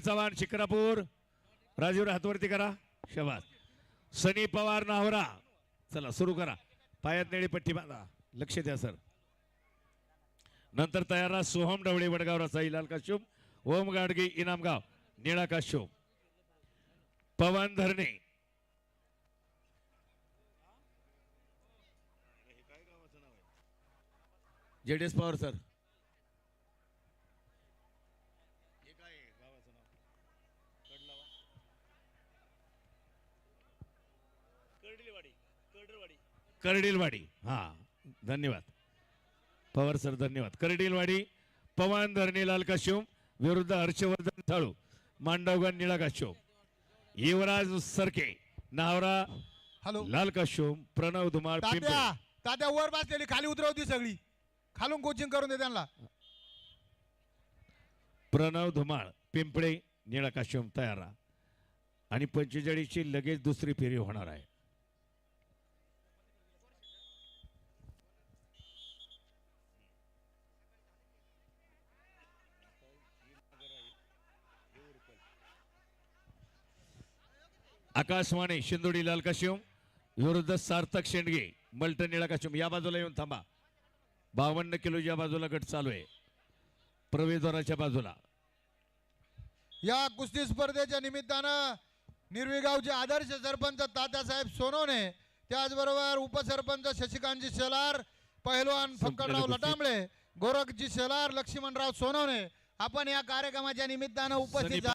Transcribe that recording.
चव्हाण शिक्रापूर राजीव हातवरती करा. शबास. सनी पवार नावरा. चला सुरू करा. पायात निळी पट्टी बांधा. लक्ष द्या सर. नंतर तयार राहा. सोहम डवळे वडगाव रसाई लाल काश्यूम ओम गाडगे इनामगाव निळा काश्यूम पवन धरणे. JDS Pawar sir. कर्डिलवाडी हा धन्यवाद. पवार सर धन्यवाद. कर्डिलवाडी पवन धरणे लाल काश्यूम विरुद्ध हर्षवर्धन थाळू मांडवगण निळा काश्यूम युवराज सरके नावरा हॅलो. लाल काश्यूम प्रणव धुमाळ तात्या पिंपळे. तात्या वर बसलेली खाली उतरवती सगळी. खालून कोचिंग करून दे त्यांना. प्रणव धुमाळ पिंपळे निळा काश्यूम तयार राहा. आणि पंचेचाळीसची लगेच दुसरी फेरी होणार आहे. आकाशवाणी शिंदोडी लाल काश्यूम विरुद्ध सार्थक शेंडगे मल्टन निळा काश्यूम या बाजूला येऊन थांबा. बावन्न किलो या बाजूला गट चालू आहे प्रवेशद्वाराच्या बाजूला. या कुस्ती स्पर्धेच्या निमित्तानं निर्विगावचे आदर्श सरपंच तात्यासाहेब सोनवणे त्याचबरोबर उपसरपंच शशिकांतजी शेलार पहिलवान फक्कडराव. लटांबळे गोरखजी शेलार लक्ष्मणराव सोनवणे आपण या कार्यक्रमाच्या निमित्तानं उपस्थित